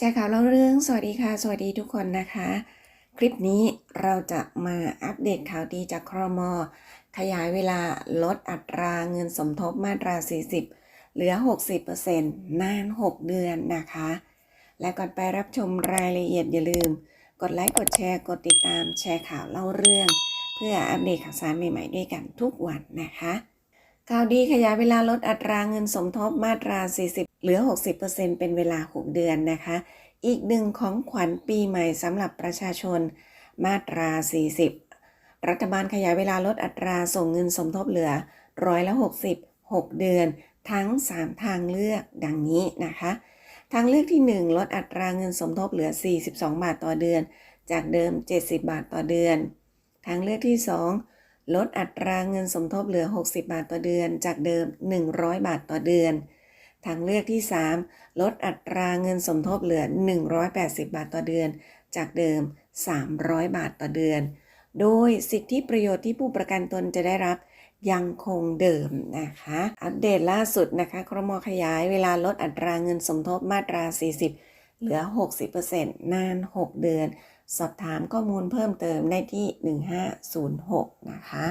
แชร์ข่าวเล่าเรื่อง สวัสดีค่ะ สวัสดีทุกคนนะคะ คลิปนี้เราจะมาอัปเดตข่าวดีจากครม ขยายเวลาลดอัตราเงินสมทบมาตรา 40 เหลือ 60%นาน 6 เดือนนะคะ และก่อนไปรับชมรายละเอียดอย่าลืม กดไลค์ กดแชร์ กดติดตาม แชร์ข่าวเล่าเรื่อง เพื่ออัปเดตข่าวสารใหม่ๆด้วยกันทุกวันนะคะข่าวดีขยายเวลาลดอัตราเงินสมทบมาตรา40 เหลือ 60%เป็นเวลา 6 เดือนนะคะ อีกหนึ่งของขวัญปีใหม่สำหรับประชาชน มาตรา 40 รัฐบาลขยายเวลาลดอัตราส่งเงินสมทบเหลือร้อยละ60 6 เดือน ทั้ง 3 ทางเลือกดังนี้นะคะ ทางเลือกที่ 1 ลดอัตราเงินสมทบเหลือ 42 บาทต่อเดือน จากเดิม 70 บาทต่อเดือน ทางเลือกที่ 2 ลดอัตราเงินสมทบเหลือ 60 บาทต่อเดือน จากเดิม 100 บาทต่อเดือน ทางเลือกที่ 3 ลดอัตราเงินสมทบเหลือ 180 บาทต่อเดือน จากเดิม 300 บาทต่อเดือน โดยสิทธิประโยชน์ที่ผู้ประกันตนจะได้รับยังคงเดิมนะคะ อัปเดตล่าสุดนะคะครมขยายเวลาลดอัตราเงินสมทบมาตรา 40 เหลือ 60%นาน 6 เดือน สอบถามข้อมูลเพิ่มเติมได้ที่ 1506 นะคะ